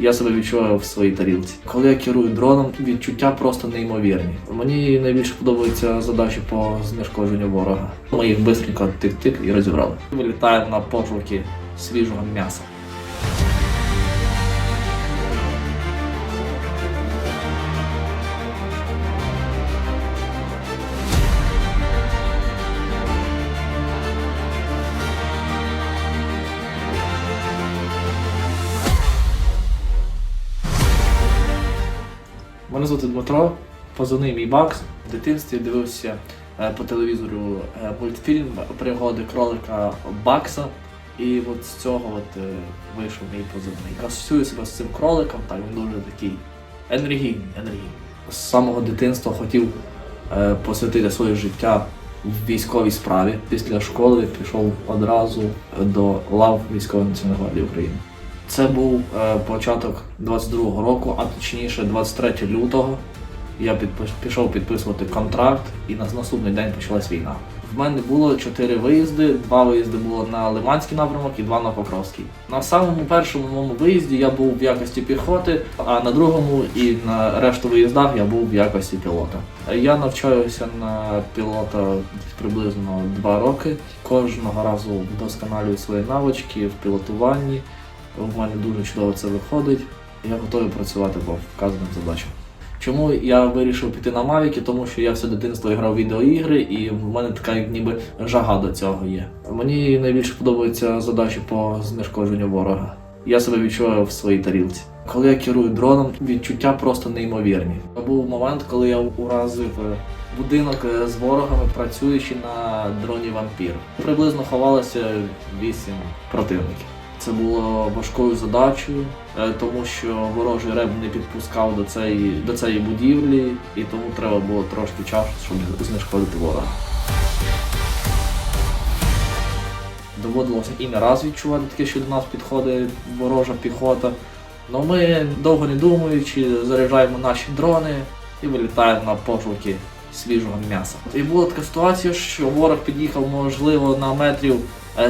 Я себе відчуваю в своїй тарілці. Коли я керую дроном, відчуття просто неймовірні. Мені найбільше подобаються задачі по знешкодженню ворога. Ми їх швидко тик-тик і розібрали. Вилітаємо на пошуки свіжого м'яса. Мене звати Дмитро, позивний мій Бакс. В дитинстві дивився е, по телевізору е, мультфільм пригоди кролика Бакса. І от з цього от, е, вийшов мій позивний. Асоціюю себе з цим кроликом, так він дуже такий енергійний, енергійний. З самого дитинства хотів посвятити своє життя в військовій справі. Після школи пішов одразу до лав військової національної гвардії України. Це був е, початок 22-го року, а точніше 23 лютого. Я підпис- пішов підписувати контракт, і на наступний день почалась війна. В мене було чотири виїзди. Два виїзди було на Лиманський напрямок і два на Покровський. На самому першому моєму виїзді я був в якості піхоти, а на другому і на решту виїздах я був в якості пілота. Я навчаюся на пілота приблизно два роки. Кожного разу вдосконалюю свої навички в пілотуванні. У мене дуже чудово це виходить. Я готовий працювати по вказаним задачам. Чому я вирішив піти на Мавіки? Тому що я все дитинство грав відеоігри, і в мене така ніби жага до цього є. Мені найбільше подобаються задачі по знешкодженню ворога. Я себе відчуваю в своїй тарілці. Коли я керую дроном, відчуття просто неймовірні. Був момент, коли я уразив е, будинок е, з ворогами, працюючи на дроні вампір. Приблизно ховалося вісім противників. Це було важкою задачею, е, тому що ворожий реб не підпускав до цієї, до цієї будівлі, і тому треба було трошки часу, щоб знешкодити ворога. Доводилося і не раз відчувати таке, що до нас підходить ворожа піхота. Ну ми, довго не думаючи, заряджаємо наші дрони і вилітаємо на пошуки свіжого м'яса. І була така ситуація, що ворог під'їхав, можливо, на метрів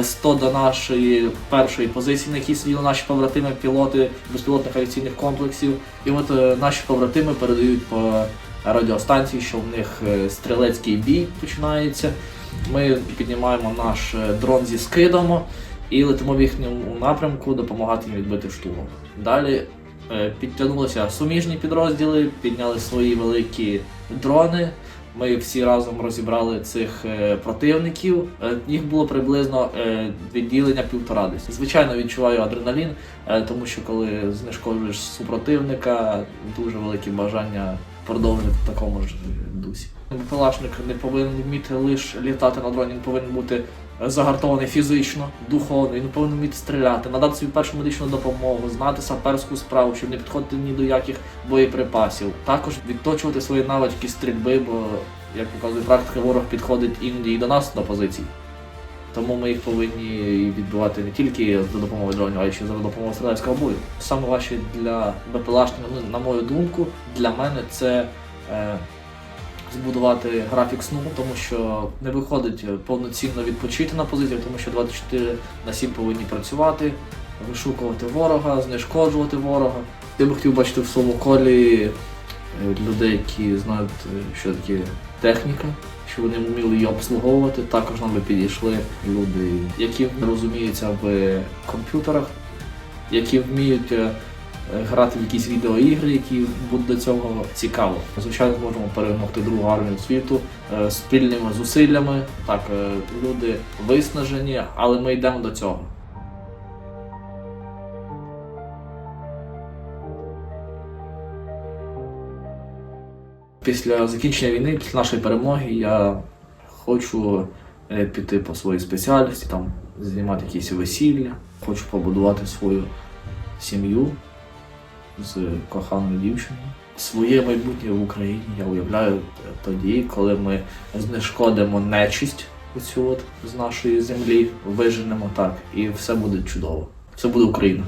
100 до нашої першої позиції, на якій сиділи наші побратими, пілоти безпілотних авіаційних комплексів. І от е, наші побратими передають по радіостанції, що в них е, стрілецький бій починається. Ми піднімаємо наш е, дрон зі скидом і летимо в їхньому напрямку допомагати їм відбити штурм. Далі е, підтягнулися суміжні підрозділи, підняли свої великі дрони. Ми всі разом розібрали цих е, противників. Е, їх було приблизно е, відділення півтора десь. Звичайно, відчуваю адреналін, тому що коли знешкоджуєш супротивника, дуже велике бажання продовжити в такому ж дусі. Палашник не повинен вміти лише літати на дроні, він повинен бути загартований фізично, духовно, він повинен вміти стріляти, надати собі першу медичну допомогу, знати саперську справу, щоб не підходити ні до яких боєприпасів. Також відточувати свої навички стрільби, бо, як показує практика, ворог підходить іноді і до нас на позиції. Тому ми їх повинні відбивати не тільки за допомогою дронів, а й ще за допомогою стрілецького бою. Саме важче для БПЛАшника, ну, на мою думку, для мене це е, збудувати графік сну, тому що не виходить повноцінно відпочити на позиціях, тому що 24 на 7 повинні працювати, вишукувати ворога, знешкоджувати ворога. Я би хотів бачити в своєму колі е, людей, які знають, е, що таке техніка, що вони вміли її обслуговувати. Також нам би підійшли люди, які розуміються в комп'ютерах, які вміють е, грати в якісь відеоігри, які будуть до цього цікаво. Звичайно, зможемо перемогти другу армію світу е, спільними зусиллями. Так, е, люди виснажені, але ми йдемо до цього. Після закінчення війни, після нашої перемоги, я хочу е, піти по своїй спеціальності, там знімати якісь весілля, хочу побудувати свою сім'ю з коханою дівчиною. Своє майбутнє в Україні я уявляю тоді, коли ми знешкодимо нечисть оцю от з нашої землі, виженемо так, і все буде чудово. Все буде Україна.